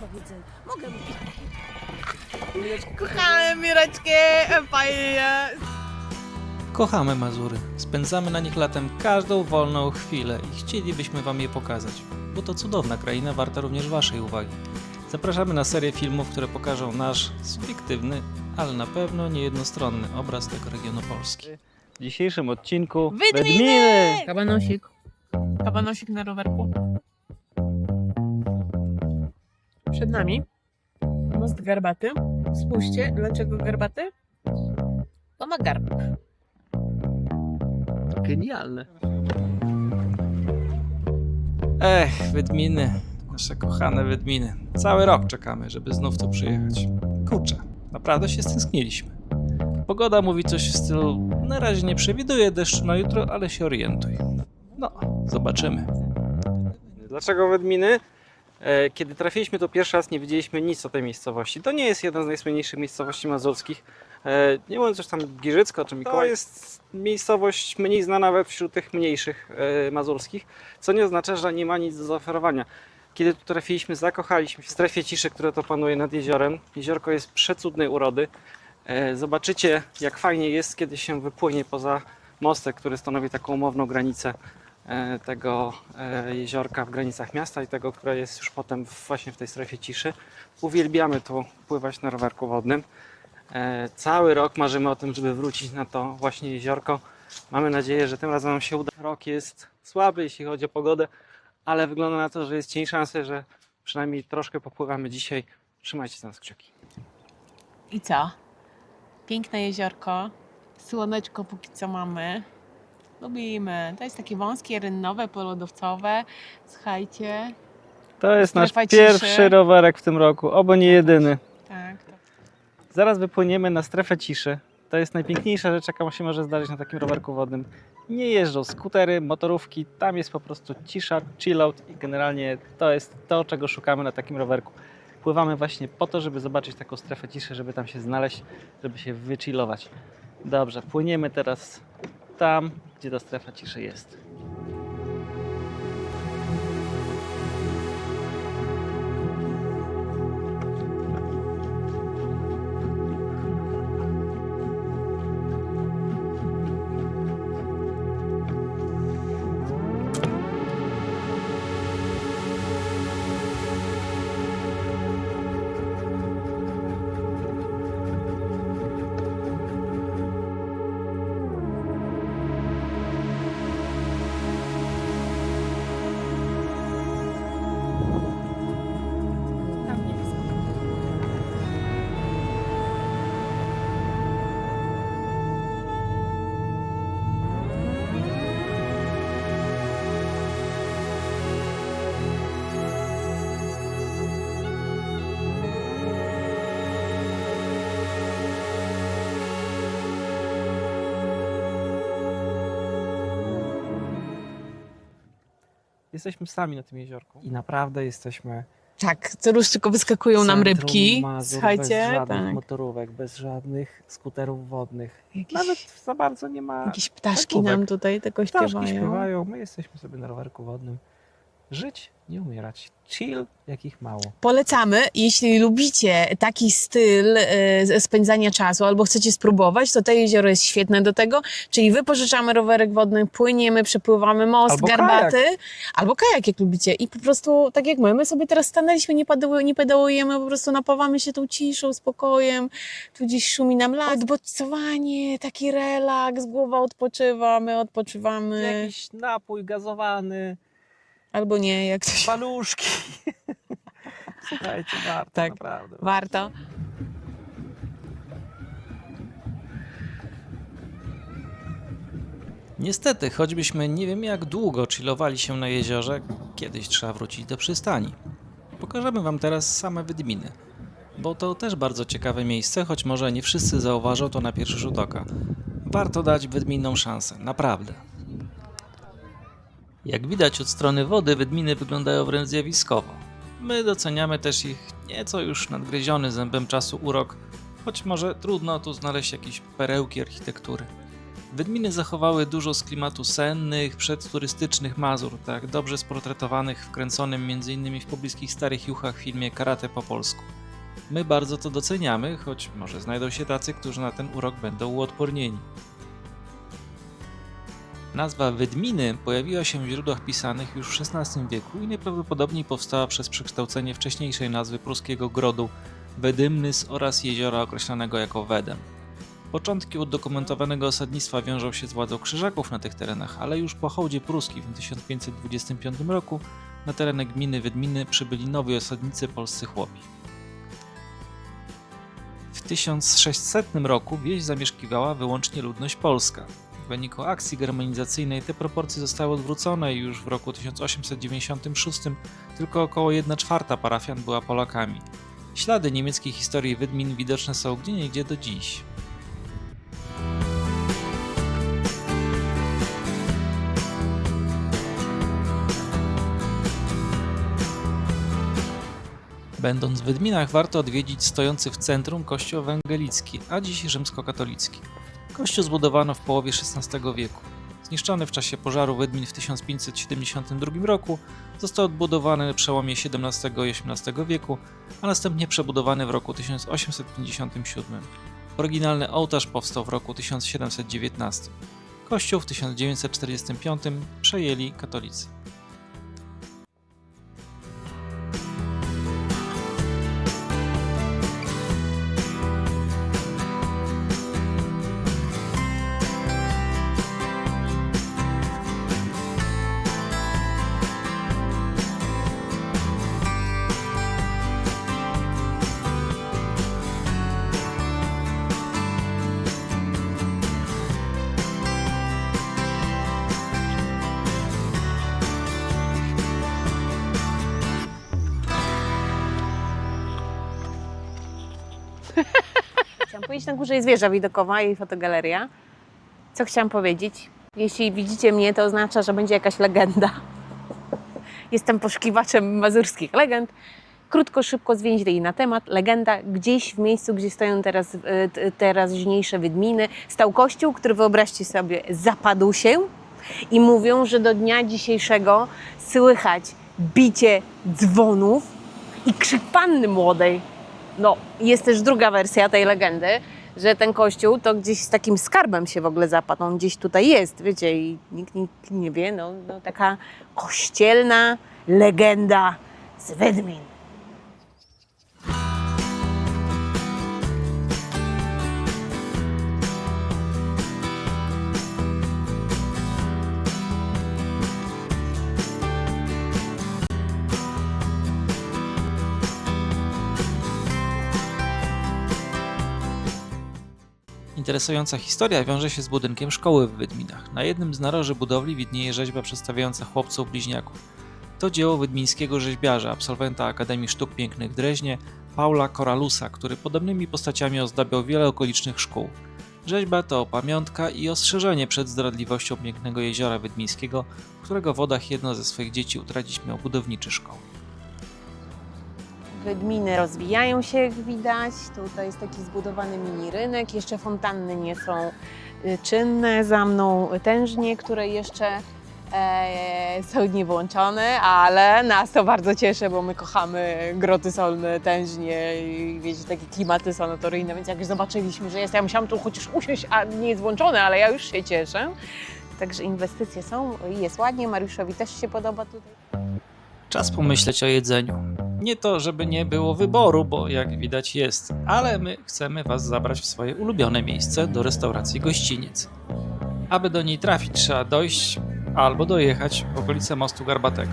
powiedzenia. Mogę mówić. Fajnie. Kochamy Mazury, spędzamy na nich latem każdą wolną chwilę i chcielibyśmy Wam je pokazać, bo to cudowna kraina warta również Waszej uwagi. Zapraszamy na serię filmów, które pokażą nasz subiektywny, ale na pewno nie jednostronny obraz tego regionu Polski. W dzisiejszym odcinku Wydminy! Kabanosik. Kabanosik na rowerku. Przed nami most garbaty. Spójrzcie, dlaczego garbaty? Bo ma garbek. Genialne. Ech, Wydminy, nasze kochane Wydminy. Cały rok czekamy, żeby znów tu przyjechać. Kurczę, naprawdę się stęskniliśmy. Pogoda mówi coś w stylu, na razie nie przewiduję deszczu na jutro, ale się orientuj. No, zobaczymy. Dlaczego Wedminy? E, Kiedy trafiliśmy tu pierwszy raz, nie wiedzieliśmy nic o tej miejscowości. To nie jest jedna z najsłynniejszych miejscowości mazurskich. E, Nie mówiąc już tam Giżycko czy Mikołaj. To jest miejscowość mniej znana nawet wśród tych mniejszych e, mazurskich, co nie oznacza, że nie ma nic do zaoferowania. Kiedy tu trafiliśmy, zakochaliśmy się w strefie ciszy, która to panuje nad jeziorem. Jeziorko jest przecudnej urody. Zobaczycie, jak fajnie jest, kiedy się wypłynie poza mostek, który stanowi taką umowną granicę tego e, jeziorka w granicach miasta i tego, które jest już potem właśnie w tej strefie ciszy. Uwielbiamy tu pływać na rowerku wodnym. E, Cały rok marzymy o tym, żeby wrócić na to właśnie jeziorko. Mamy nadzieję, że tym razem nam się uda. Rok jest słaby, jeśli chodzi o pogodę, ale wygląda na to, że jest cień szansy, że przynajmniej troszkę popływamy dzisiaj. Trzymajcie nas kciuki. I co? Piękne jeziorko. Słoneczko póki co mamy. Lubimy. To jest takie wąskie, rynnowe, polodowcowe. Słuchajcie. To jest nasz Strefa ciszy. pierwszy rowerek w tym roku, obo nie jedyny. Tak. tak. Zaraz wypłyniemy na strefę ciszy. To jest najpiękniejsza rzecz, jaka się może zdarzyć na takim rowerku wodnym. Nie jeżdżą skutery, motorówki, tam jest po prostu cisza, chillout i generalnie to jest to, czego szukamy na takim rowerku. Pływamy właśnie po to, żeby zobaczyć taką strefę ciszy, żeby tam się znaleźć, żeby się wychillować. Dobrze, płyniemy teraz tam, gdzie ta strefa ciszy jest. Jesteśmy sami na tym jeziorku i naprawdę jesteśmy Tak, co rusz tylko wyskakują nam centrum rybki. Mazur, bez Słuchajcie, żadnych tak. motorówek, bez żadnych skuterów wodnych. Jakieś, Nawet za bardzo nie ma. jakieś ptaszki nam tutaj tego Ptaszki śpiewają. śpiewają, my jesteśmy sobie na rowerku wodnym. Żyć, nie umierać. Chill, jakich mało. Polecamy, jeśli lubicie taki styl e, spędzania czasu albo chcecie spróbować, to to jezioro jest świetne do tego. Czyli wypożyczamy rowerek wodny, płyniemy, przepływamy most, Albo garbaty, albo kajak jak lubicie. I po prostu, tak jak my, my sobie teraz stanęliśmy, nie, pedały, nie pedałujemy, po prostu napawamy się tą ciszą, spokojem. Tu gdzieś szumi nam las, odbodźcowanie, taki relaks, głowa odpoczywa, my odpoczywamy. Jakiś napój gazowany, Albo nie, jak coś paluszki. Słuchajcie, warto, Tak. naprawdę. warto. Niestety, choćbyśmy nie wiem jak długo chillowali się na jeziorze, kiedyś trzeba wrócić do przystani. Pokażemy Wam teraz same Wydminy, bo to też bardzo ciekawe miejsce, choć może nie wszyscy zauważą to na pierwszy rzut oka. Warto dać Wydminom szansę, naprawdę. Jak widać od strony wody, Wydminy wyglądają wręcz zjawiskowo. My doceniamy też ich nieco już nadgryziony zębem czasu urok, choć może trudno tu znaleźć jakieś perełki architektury. Wydminy zachowały dużo z klimatu sennych, przedturystycznych Mazur, tak dobrze sportretowanych wkręconym m.in. w pobliskich Starych Juchach filmie Karate po polsku. My bardzo to doceniamy, choć może znajdą się tacy, którzy na ten urok będą uodpornieni. Nazwa Wydminy pojawiła się w źródłach pisanych już w XVI wieku i najprawdopodobniej powstała przez przekształcenie wcześniejszej nazwy pruskiego grodu Wedymnys oraz jeziora określanego jako Wedem. Początki udokumentowanego osadnictwa wiążą się z władzą krzyżaków na tych terenach, ale już po hołdzie pruskim w 1525 roku na tereny gminy Wydminy przybyli nowi osadnicy polscy chłopi. W 1600 roku wieś zamieszkiwała wyłącznie ludność polska. W wyniku akcji germanizacyjnej te proporcje zostały odwrócone i już w roku 1896 tylko około 1 czwarta parafian była Polakami. Ślady niemieckiej historii Wydmin widoczne są gdzieniegdzie do dziś. Będąc w Wydminach warto odwiedzić stojący w centrum kościół ewangelicki, a dziś rzymskokatolicki. Kościół zbudowano w połowie XVI wieku. Zniszczony w czasie pożaru Wydmin w 1572 roku, został odbudowany na przełomie XVII i XVIII wieku, a następnie przebudowany w roku 1857. Oryginalny ołtarz powstał w roku 1719. Kościół w 1945 przejęli katolicy. Powiedzieć, na górze jest wieża widokowa i fotogaleria. Co chciałam powiedzieć? Jeśli widzicie mnie, to oznacza, że będzie jakaś legenda. Jestem poszukiwaczem mazurskich legend. Krótko, szybko zwięźlej na temat. Legenda gdzieś w miejscu, gdzie stoją teraz t- teraźniejsze wydminy, stał kościół, który wyobraźcie sobie zapadł się i mówią, że do dnia dzisiejszego słychać bicie dzwonów i krzyk panny młodej. No, jest też druga wersja tej legendy, że ten kościół to gdzieś z takim skarbem się w ogóle zapadł. On gdzieś tutaj jest, wiecie, i nikt, nikt nie wie. No, no, taka kościelna legenda z Wydmin. Interesująca historia wiąże się z budynkiem szkoły w Wydminach. Na jednym z naroży budowli widnieje rzeźba przedstawiająca chłopców bliźniaków. To dzieło wydmińskiego rzeźbiarza, absolwenta Akademii Sztuk Pięknych w Dreźnie, Paula Koralusa, który podobnymi postaciami ozdabiał wiele okolicznych szkół. Rzeźba to pamiątka i ostrzeżenie przed zdradliwością pięknego jeziora wydmińskiego, którego wodach jedno ze swoich dzieci utracić miał budowniczy szkoły. Wydminy rozwijają się, jak widać. Tutaj jest taki zbudowany mini rynek. Jeszcze fontanny nie są y, czynne. Za mną tężnie, które jeszcze e, są niewłączone, ale nas to bardzo cieszy, bo my kochamy groty solne, tężnie i wiecie, takie klimaty sanatoryjne, więc jak już zobaczyliśmy, że jest, ja musiałam tu chociaż usiąść, a nie jest włączone, ale ja już się cieszę. Także inwestycje są i jest ładnie. Mariuszowi też się podoba tutaj. Czas pomyśleć o jedzeniu. Nie to, żeby nie było wyboru, bo jak widać jest, ale my chcemy Was zabrać w swoje ulubione miejsce do restauracji gościniec. Aby do niej trafić, trzeba dojść albo dojechać w okolice mostu Garbatego.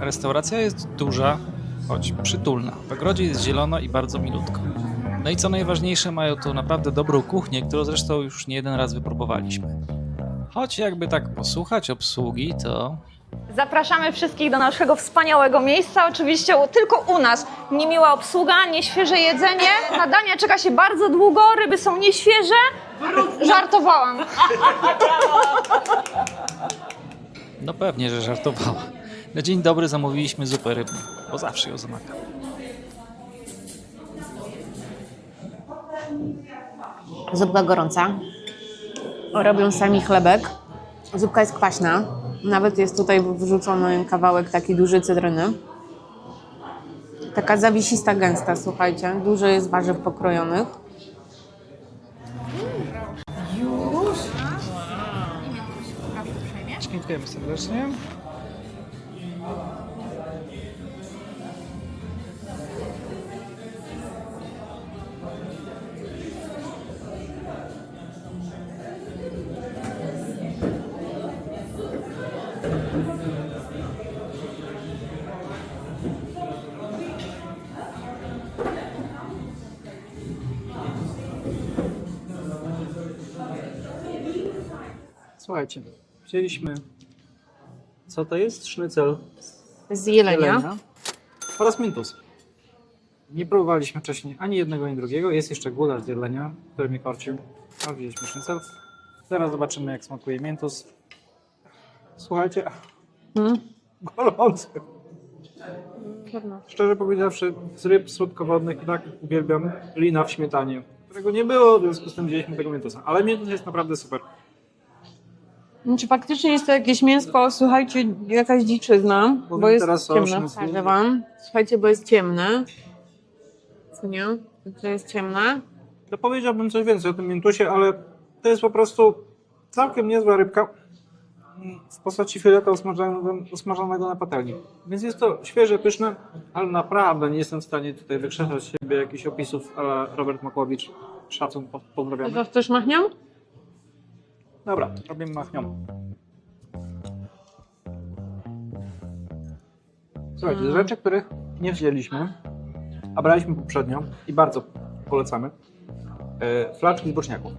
Restauracja jest duża, choć przytulna. W ogrodzie jest zielono i bardzo milutko. No i co najważniejsze, mają tu naprawdę dobrą kuchnię, którą zresztą już nie jeden raz wypróbowaliśmy. Choć jakby tak posłuchać obsługi, to Zapraszamy wszystkich do naszego wspaniałego miejsca. Oczywiście tylko u nas. Niemiła obsługa, nieświeże jedzenie. Na dania czeka się bardzo długo, ryby są nieświeże. Żartowałam. no pewnie, że żartowała. Na dzień dobry zamówiliśmy zupę rybną, bo zawsze ją zamagam. Zupka gorąca. Robią sami chlebek. Zupka jest kwaśna. Nawet jest tutaj wrzucony kawałek taki duży cytryny. Taka zawisista, gęsta, słuchajcie. Dużo jest warzyw pokrojonych. Dziękujemy serdecznie. Słuchajcie, wzięliśmy. Co to jest? Sznycel Z jelenia. jelenia oraz mintus. Nie próbowaliśmy wcześniej ani jednego, ani drugiego. Jest jeszcze gulasz z jelenia, który mi korcił. A wzięliśmy sznycel. Zaraz zobaczymy, jak smakuje mintus. Słuchajcie, Mm. gorący. Szczerze powiedziawszy, z ryb słodkowodnych i tak uwielbiam lina w śmietanie, którego nie było, w związku z tym wzięliśmy tego mintusa. Ale mintus jest naprawdę super. Czy faktycznie jest to jakieś mięsko, słuchajcie, jakaś dziczyzna, bo Powiem jest teraz o ciemne. Pokażę wam. Słuchajcie, bo jest ciemne. Co nie? To jest ciemne. To powiedziałbym coś więcej o tym mintusie, ale to jest po prostu całkiem niezła rybka w postaci fileta usmażonego, usmażonego na patelni. Więc jest to świeże, pyszne, ale naprawdę nie jestem w stanie tutaj wykrzesać z siebie jakichś opisów ale Robert Makłowicz. Szacun, po- pozdrawiamy. To chcesz machnią? Dobra, robimy machnią. Słuchajcie, z rzeczy, których nie wzięliśmy, a braliśmy poprzednio i bardzo polecamy, e, flaczki z boczniaków.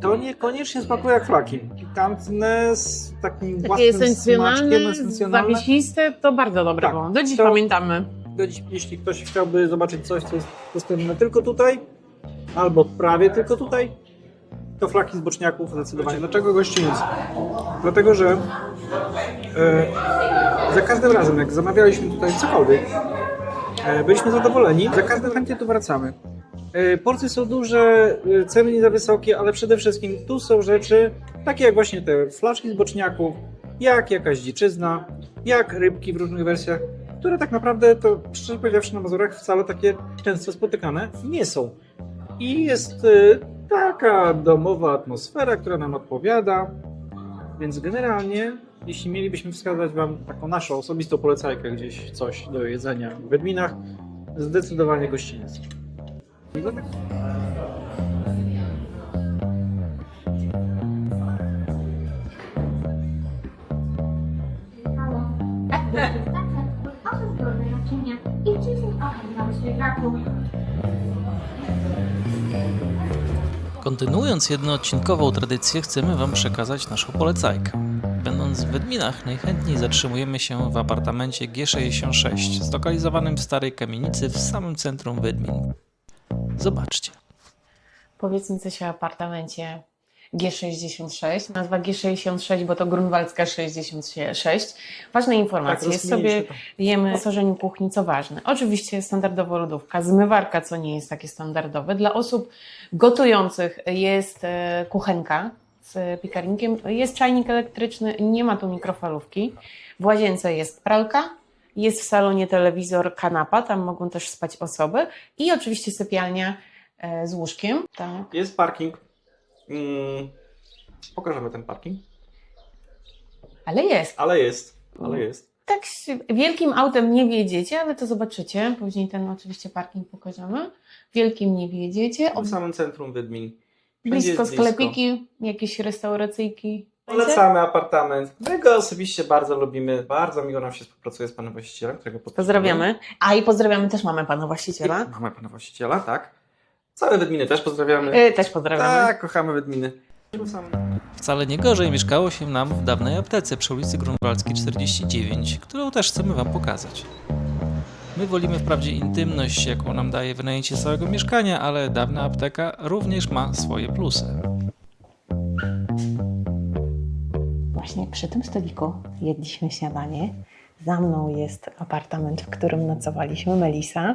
To niekoniecznie smakuje jak flaki. Pikantne, z takim Takie własnym smaczkiem, esencjonalne. zawiesiste, to bardzo dobre Tak. Do dziś to- pamiętamy. Jeśli ktoś chciałby zobaczyć coś, co jest dostępne tylko tutaj, albo prawie tylko tutaj, to flaki z zdecydowanie. Dlaczego gościniec? Dlatego, że e, za każdym razem, jak zamawialiśmy tutaj cokolwiek, e, byliśmy zadowoleni, za każdym chętnie tu wracamy. E, porcje są duże, e, ceny nie za wysokie, ale przede wszystkim tu są rzeczy takie jak właśnie te flaszki z jak jakaś dziczyzna, jak rybki w różnych wersjach, które tak naprawdę to szczerze powiedziawszy na Mazurach wcale takie często spotykane nie są. I jest y, taka domowa atmosfera, która nam odpowiada. Więc generalnie, jeśli mielibyśmy wskazać Wam taką naszą osobistą polecajkę gdzieś coś do jedzenia w Wedminach, zdecydowanie gościniec. Proszę zgodne naczynia i się braku. Kontynuując jednoodcinkową tradycję, chcemy Wam przekazać naszą polecajkę. Będąc w Wedminach, najchętniej zatrzymujemy się w apartamencie G66, zlokalizowanym w starej kamienicy w samym centrum Wedmin. Zobaczcie. Powiedz mi coś o apartamencie G66. Nazwa G66, bo to Grunwaldzka 66. Ważne informacje. Tak, jest sobie to. jemy na stworzeniu kuchni, co ważne. Oczywiście standardowo lodówka, zmywarka, co nie jest takie standardowe. Dla osób gotujących jest e, kuchenka z piekarnikiem, jest czajnik elektryczny, nie ma tu mikrofalówki. W łazience jest pralka, jest w salonie telewizor, kanapa, tam mogą też spać osoby i oczywiście sypialnia e, z łóżkiem. Tak. Jest parking. Mm, pokażemy ten parking. Ale jest. Ale jest. Ale jest. Tak się- wielkim autem nie wjedziecie, ale to zobaczycie. Później ten oczywiście parking pokażemy. Wielkim nie wjedziecie. W samym centrum. Wszędzie blisko jest sklepiki, jakieś restauracyjki. Polecamy apartament. My go osobiście bardzo lubimy. Bardzo miło nam się współpracuje z panem właścicielem, którego Pozdrawiamy. A i pozdrawiamy też mamę pana właściciela. Mamy pana właściciela, tak. Całe Wydminy też pozdrawiamy. Y, też pozdrawiamy. Tak, kochamy Wydminy. Wcale nie gorzej mieszkało się nam w dawnej aptece przy ulicy Grunwaldzkiej 49, którą też chcemy Wam pokazać. My wolimy wprawdzie intymność, jaką nam daje wynajęcie całego mieszkania, ale dawna apteka również ma swoje plusy. Właśnie przy tym stoliku jedliśmy śniadanie. Za mną jest apartament, w którym nocowaliśmy, Melisa.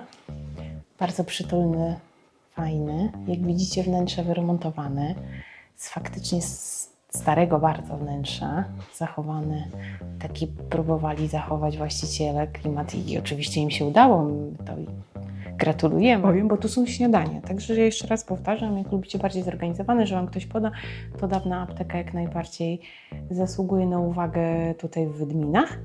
Bardzo przytulny, fajny. Jak widzicie, wnętrze wyremontowane. Z faktycznie starego bardzo wnętrza, zachowany. Taki próbowali zachować właściciele klimat i oczywiście im się udało. To gratulujemy, powiem, bo tu są śniadania. Także jeszcze raz powtarzam, jak lubicie bardziej zorganizowane, że Wam ktoś poda, to dawna apteka jak najbardziej zasługuje na uwagę tutaj w Wydminach.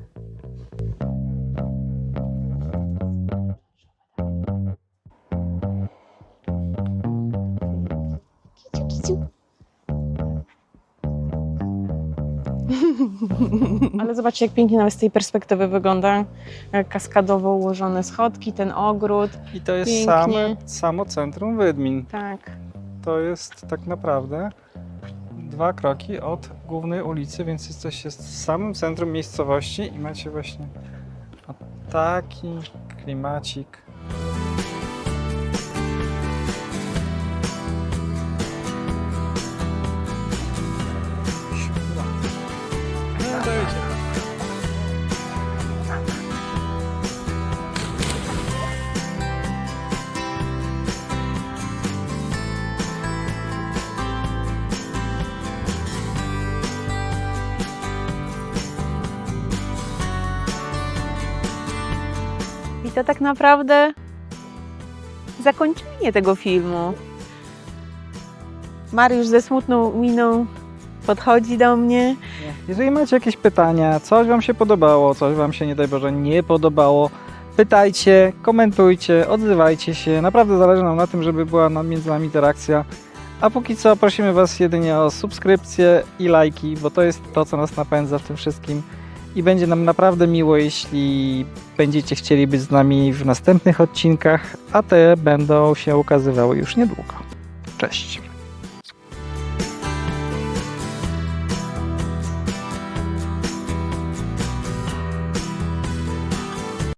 Kiciu. Ale zobaczcie, jak pięknie nawet z tej perspektywy wygląda. Kaskadowo ułożone schodki, ten ogród. I to jest Pięknie. same, samo centrum Wydmin. Tak. To jest tak naprawdę dwa kroki od głównej ulicy, więc jesteście w samym centrum miejscowości i macie właśnie taki klimacik. Tak naprawdę zakończenie tego filmu. Mariusz ze smutną miną podchodzi do mnie. Jeżeli macie jakieś pytania, coś Wam się podobało, coś Wam się nie daj Boże nie podobało, pytajcie, komentujcie, odzywajcie się. Naprawdę zależy nam na tym, żeby była między nami interakcja. A póki co prosimy Was jedynie o subskrypcje i lajki, bo to jest to, co nas napędza w tym wszystkim. I będzie nam naprawdę miło, jeśli będziecie chcieli być z nami w następnych odcinkach, a te będą się ukazywały już niedługo. Cześć!